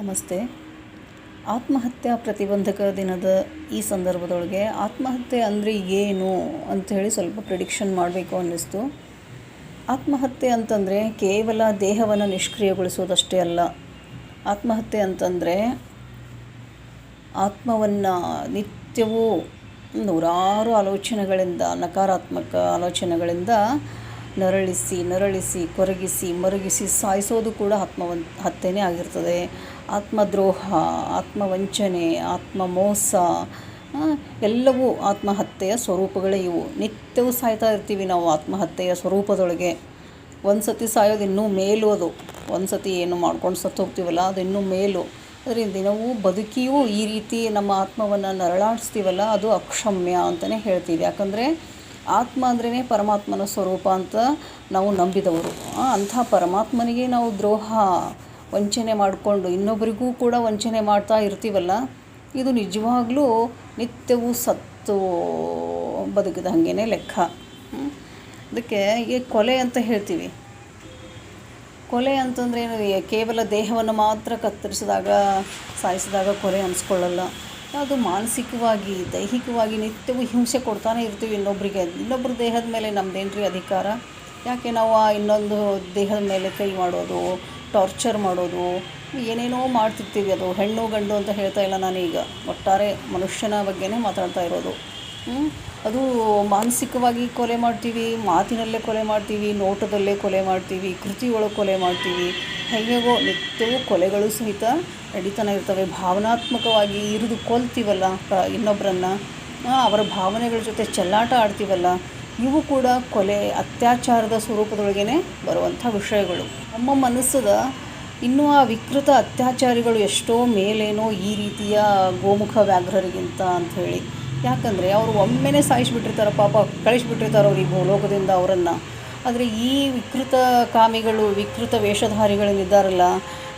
ನಮಸ್ತೆ. ಆತ್ಮಹತ್ಯಾ ಪ್ರತಿಬಂಧಕ ದಿನದ ಈ ಸಂದರ್ಭದೊಳಗೆ ಆತ್ಮಹತ್ಯೆ ಅಂದರೆ ಏನು ಅಂಥೇಳಿ ಸ್ವಲ್ಪ ಪ್ರಿಡಿಕ್ಷನ್ ಮಾಡಬೇಕು ಅನ್ನಿಸ್ತು. ಆತ್ಮಹತ್ಯೆ ಅಂತಂದರೆ ಕೇವಲ ದೇಹವನ್ನು ನಿಷ್ಕ್ರಿಯಗೊಳಿಸೋದಷ್ಟೇ ಅಲ್ಲ. ಆತ್ಮಹತ್ಯೆ ಅಂತಂದರೆ ಆತ್ಮವನ್ನು ನಿತ್ಯವೂ ನೂರಾರು ಆಲೋಚನೆಗಳಿಂದ, ನಕಾರಾತ್ಮಕ ಆಲೋಚನೆಗಳಿಂದ ನರಳಿಸಿ ನರಳಿಸಿ, ಕೊರಗಿಸಿ, ಮರುಗಿಸಿ ಸಾಯಿಸೋದು ಕೂಡ ಆತ್ಮವನ್ ಹತ್ಯೆನೇ ಆಗಿರ್ತದೆ. ಆತ್ಮದ್ರೋಹ, ಆತ್ಮವಂಚನೆ ಆತ್ಮ ಮೋಸ ಎಲ್ಲವೂ ಆತ್ಮಹತ್ಯೆಯ ಸ್ವರೂಪಗಳೇ ಇವು. ನಿತ್ಯವೂ ಸಾಯ್ತಾ ಇರ್ತೀವಿ ನಾವು ಆತ್ಮಹತ್ಯೆಯ ಸ್ವರೂಪದೊಳಗೆ. ಒಂದು ಸತಿ ಸಾಯೋದು ಇನ್ನೂ ಮೇಲು ಅದು. ಒಂದು ಸತಿ ಏನು ಮಾಡ್ಕೊಂಡು ಸತ್ತು ಹೋಗ್ತೀವಲ್ಲ, ಅದು ಇನ್ನೂ ಮೇಲು. ಅದರಿಂದ ದಿನವೂ ಬದುಕಿಯೂ ಈ ರೀತಿ ನಮ್ಮ ಆತ್ಮವನ್ನು ನರಳಾಡಿಸ್ತೀವಲ್ಲ, ಅದು ಅಕ್ಷಮ್ಯ ಅಂತಲೇ ಹೇಳ್ತೀವಿ. ಯಾಕಂದರೆ ಆತ್ಮ ಅಂದ್ರೇ ಪರಮಾತ್ಮನ ಸ್ವರೂಪ ಅಂತ ನಾವು ನಂಬಿದವರು. ಅಂಥ ಪರಮಾತ್ಮನಿಗೆ ನಾವು ದ್ರೋಹ, ವಂಚನೆ ಮಾಡಿಕೊಂಡು ಇನ್ನೊಬ್ಬರಿಗೂ ಕೂಡ ವಂಚನೆ ಮಾಡ್ತಾ ಇರ್ತೀವಲ್ಲ, ಇದು ನಿಜವಾಗ್ಲೂ ನಿತ್ಯವೂ ಸತ್ತು ಬದುಕಿದ ಹಾಗೇನೆ ಲೆಕ್ಕ. ಅದಕ್ಕೆ ಈ ಕೊಲೆ ಅಂತ ಹೇಳ್ತೀವಿ. ಕೊಲೆ ಅಂತಂದ್ರೆ ಏನು ಕೇವಲ ದೇಹವನ್ನು ಮಾತ್ರ ಕತ್ತರಿಸಿದಾಗ, ಸಾಯಿಸಿದಾಗ ಕೊಲೆ ಅನಿಸ್ಕೊಳ್ಳಲ್ಲ. ಅದು ಮಾನಸಿಕವಾಗಿ, ದೈಹಿಕವಾಗಿ ನಿತ್ಯವೂ ಹಿಂಸೆ ಕೊಡ್ತಾನೆ ಇರ್ತೀವಿ ಇನ್ನೊಬ್ಬರಿಗೆ ಇನ್ನೊಬ್ಬರ ದೇಹದ ಮೇಲೆ ನಮ್ಮದೇನ್ರಿ ಅಧಿಕಾರ? ಯಾಕೆ ನಾವು ಆ ಇನ್ನೊಂದು ದೇಹದ ಮೇಲೆ ಕೈ ಮಾಡೋದು ಟಾರ್ಚರ್ ಮಾಡೋದು, ಏನೇನೋ ಮಾಡ್ತಿರ್ತೀವಿ ಅದು, ಹೆಣ್ಣು ಗಂಡು ಅಂತ ಹೇಳ್ತಾ ಇಲ್ಲ ನಾನೀಗ. ಒಟ್ಟಾರೆ ಮನುಷ್ಯನ ಬಗ್ಗೆನೇ ಮಾತಾಡ್ತಾ ಇರೋದು. ಅದು ಮಾನಸಿಕವಾಗಿ ಕೊಲೆ ಮಾಡ್ತೀವಿ, ಮಾತಿನಲ್ಲೇ ಕೊಲೆ ಮಾಡ್ತೀವಿ, ನೋಟದಲ್ಲೇ ಕೊಲೆ ಮಾಡ್ತೀವಿ, ಕೃತಿಯೊಳಗೆ ಕೊಲೆ ಮಾಡ್ತೀವಿ. ಹೇಗೆಗೋ ನಿತ್ಯವೂ ಕೊಲೆಗಳು ಸಹಿತ ನಡೀತಾನೆ ಇರ್ತವೆ. ಭಾವನಾತ್ಮಕವಾಗಿ ಇರಿದು ಕೊಲ್ತೀವಲ್ಲ ಇನ್ನೊಬ್ಬರನ್ನು ಅವರ ಭಾವನೆಗಳ ಜೊತೆ ಚೆಲ್ಲಾಟ ಆಡ್ತೀವಲ್ಲ, ಇವು ಕೂಡ ಕೊಲೆ ಅತ್ಯಾಚಾರದ ಸ್ವರೂಪದೊಳಗೇ ಬರುವಂಥ ವಿಷಯಗಳು. ನಮ್ಮ ಮನಸ್ಸದ ಇನ್ನೂ ಆ ವಿಕೃತ ಅತ್ಯಾಚಾರಿಗಳು ಎಷ್ಟೋ ಮೇಲೇನೋ ಈ ರೀತಿಯ ಗೋಮುಖ ವ್ಯಾಘ್ರರಿಗಿಂತ ಅಂಥೇಳಿ ಯಾಕಂದರೆ ಅವರು ಒಮ್ಮೆನೇ ಸಾಯಿಸಿಬಿಟ್ಟಿರ್ತಾರೆ ಪಾಪ, ಕಳಿಸ್ಬಿಟ್ಟಿರ್ತಾರೆ ಅವರು ಈ ಲೋಕದಿಂದ ಅವರನ್ನು. ಆದರೆ ಈ ವಿಕೃತ ಕಾಮಿಗಳು, ವಿಕೃತ ವೇಷಧಾರಿಗಳೇನಿದ್ದಾರಲ್ಲ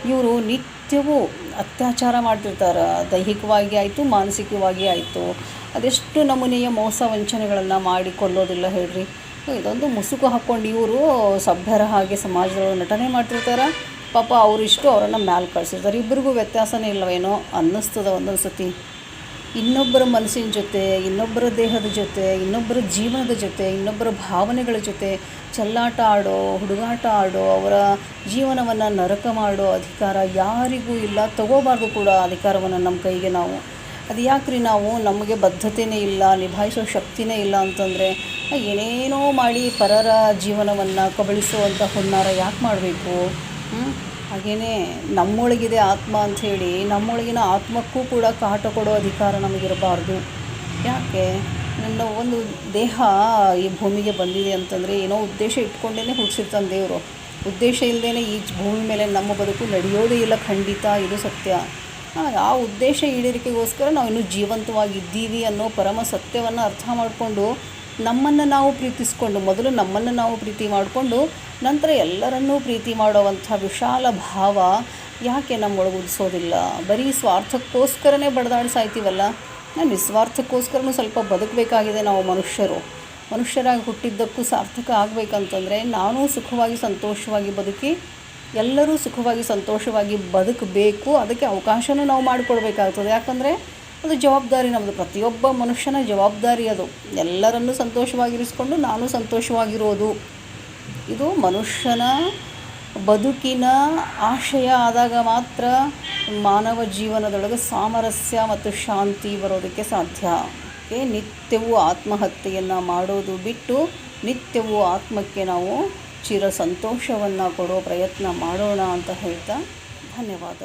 ಇವರು ನಿತ್ಯವೂ ಅತ್ಯಾಚಾರ ಮಾಡ್ತಿರ್ತಾರೆ. ದೈಹಿಕವಾಗಿ ಆಯಿತು, ಮಾನಸಿಕವಾಗಿ ಆಯಿತು. ಅದೆಷ್ಟು ನಮೂನೆಯ ಮೋಸ ವಂಚನೆಗಳನ್ನು ಮಾಡಿ ಕೊಲ್ಲೋದಿಲ್ಲ ಹೇಳ್ರಿ ಇದೊಂದು ಮುಸುಕು ಹಾಕ್ಕೊಂಡು ಇವರು ಸಭ್ಯರ ಹಾಗೆ ಸಮಾಜದೊಳಗೆ ನಟನೆ ಮಾಡ್ತಿರ್ತಾರೆ. ಪಾಪ ಅವರಿಷ್ಟು ಅವರನ್ನು ಮ್ಯಾಲೆ ಕಳಿಸಿರ್ತಾರೆ. ಇಬ್ಬರಿಗೂ ವ್ಯತ್ಯಾಸನೇ ಇಲ್ಲವೇನೋ ಅನ್ನಿಸ್ತದ ಒಂದೊಂದು ಸತಿ ಇನ್ನೊಬ್ಬರ ಮನಸ್ಸಿನ ಜೊತೆ, ಇನ್ನೊಬ್ಬರ ದೇಹದ ಜೊತೆ, ಇನ್ನೊಬ್ಬರ ಜೀವನದ ಜೊತೆ, ಇನ್ನೊಬ್ಬರ ಭಾವನೆಗಳ ಜೊತೆ ಚೆಲ್ಲಾಟ ಆಡೋ, ಹುಡುಗಾಟ ಆಡೋ, ಅವರ ಜೀವನವನ್ನು ನರಕ ಮಾಡೋ ಅಧಿಕಾರ ಯಾರಿಗೂ ಇಲ್ಲ. ತಗೋಬಾರ್ದು ಕೂಡ ಅಧಿಕಾರವನ್ನು ನಮ್ಮ ಕೈಗೆ ನಾವು. ಅದು ಯಾಕ್ರಿ ನಾವು ನಮಗೆ ಬದ್ಧತೆಯೇ ಇಲ್ಲ, ನಿಭಾಯಿಸೋ ಶಕ್ತಿನೇ ಇಲ್ಲ ಅಂತಂದರೆ ಏನೇನೋ ಮಾಡಿ ಪರರ ಜೀವನವನ್ನು ಕಬಳಿಸುವಂಥ ಹುನ್ನಾರ ಯಾಕೆ ಮಾಡಬೇಕು? ಹಾಗೆಯೇ ನಮ್ಮೊಳಗಿದೆ ಆತ್ಮ ಅಂಥೇಳಿ ನಮ್ಮೊಳಗಿನ ಆತ್ಮಕ್ಕೂ ಕೂಡ ಕಾಟ ಕೊಡೋ ಅಧಿಕಾರ ನಮಗಿರಬಾರ್ದು. ಯಾಕೆ? ನನ್ನ ಒಂದು ದೇಹ ಈ ಭೂಮಿಗೆ ಬಂದಿದೆ ಅಂತಂದರೆ ಏನೋ ಉದ್ದೇಶ ಇಟ್ಕೊಂಡೇ ಹುಟ್ಟಿಸಿರ್ತಾನೆ ದೇವರು. ಉದ್ದೇಶ ಇಲ್ಲದೇ ಈ ಭೂಮಿ ಮೇಲೆ ನಮ್ಮ ಬದುಕು ನಡೆಯೋದೇ ಇಲ್ಲ. ಖಂಡಿತ ಇದು ಸತ್ಯ. ಆ ಉದ್ದೇಶ ಈಡೇರಿಕೆಗೋಸ್ಕರ ನಾವು ಇನ್ನೂ ಜೀವಂತವಾಗಿದ್ದೀವಿ ಅನ್ನೋ ಪರಮ ಸತ್ಯವನ್ನು ಅರ್ಥ ಮಾಡಿಕೊಂಡು ನಮ್ಮನ್ನು ನಾವು ಪ್ರೀತಿಸ್ಕೊಂಡು ಮೊದಲು ನಮ್ಮನ್ನು ನಾವು ಪ್ರೀತಿ ಮಾಡಿಕೊಂಡು ನಂತರ ಎಲ್ಲರನ್ನೂ ಪ್ರೀತಿ ಮಾಡುವಂಥ ವಿಶಾಲ ಭಾವ ಯಾಕೆ ನಮ್ಮೊಳಗೆ ಉದಿಸೋದಿಲ್ಲ ಬರೀ ಸ್ವಾರ್ಥಕ್ಕೋಸ್ಕರನೇ ನಾನು ನಿಸ್ವಾರ್ಥಕ್ಕೋಸ್ಕರನೂ ಸ್ವಲ್ಪ ಬದುಕಬೇಕಾಗಿದೆ ನಾವು ಮನುಷ್ಯರು. ಮನುಷ್ಯರಾಗಿ ಹುಟ್ಟಿದ್ದಕ್ಕೂ ಸಾರ್ಥಕ ಆಗಬೇಕಂತಂದರೆ ನಾನು ಸುಖವಾಗಿ ಸಂತೋಷವಾಗಿ ಬದುಕಿ, ಎಲ್ಲರೂ ಸುಖವಾಗಿ ಸಂತೋಷವಾಗಿ ಬದುಕಬೇಕು. ಅದಕ್ಕೆ ಅವಕಾಶನೂ ನಾವು ಮಾಡಿಕೊಡ್ಬೇಕಾಗ್ತದೆ. ಯಾಕಂದರೆ ಅದು ಜವಾಬ್ದಾರಿ ನಮ್ಮದು ಪ್ರತಿಯೊಬ್ಬ ಮನುಷ್ಯನ ಜವಾಬ್ದಾರಿ ಅದು. ಎಲ್ಲರನ್ನೂ ಸಂತೋಷವಾಗಿರಿಸಿಕೊಂಡು ನಾನು ಸಂತೋಷವಾಗಿರೋದು. ಇದು ಮನುಷ್ಯನ ಬದುಕಿನ ಆಶಯ ಆದಾಗ ಮಾತ್ರ ಮಾನವ ಜೀವನದೊಳಗೆ ಸಾಮರಸ್ಯ ಮತ್ತು ಶಾಂತಿ ಬರೋದಕ್ಕೆ ಸಾಧ್ಯ. ನಿತ್ಯವೂ ಆತ್ಮಹತ್ಯೆಯನ್ನು ಮಾಡೋದು ಬಿಟ್ಟು ನಿತ್ಯವೂ ಆತ್ಮಕ್ಕೆ ನಾವು ಚಿರ ಸಂತೋಷವನ್ನು ಕೊಡೋ ಪ್ರಯತ್ನ ಮಾಡೋಣ ಅಂತ ಹೇಳ್ತಾ ಧನ್ಯವಾದ.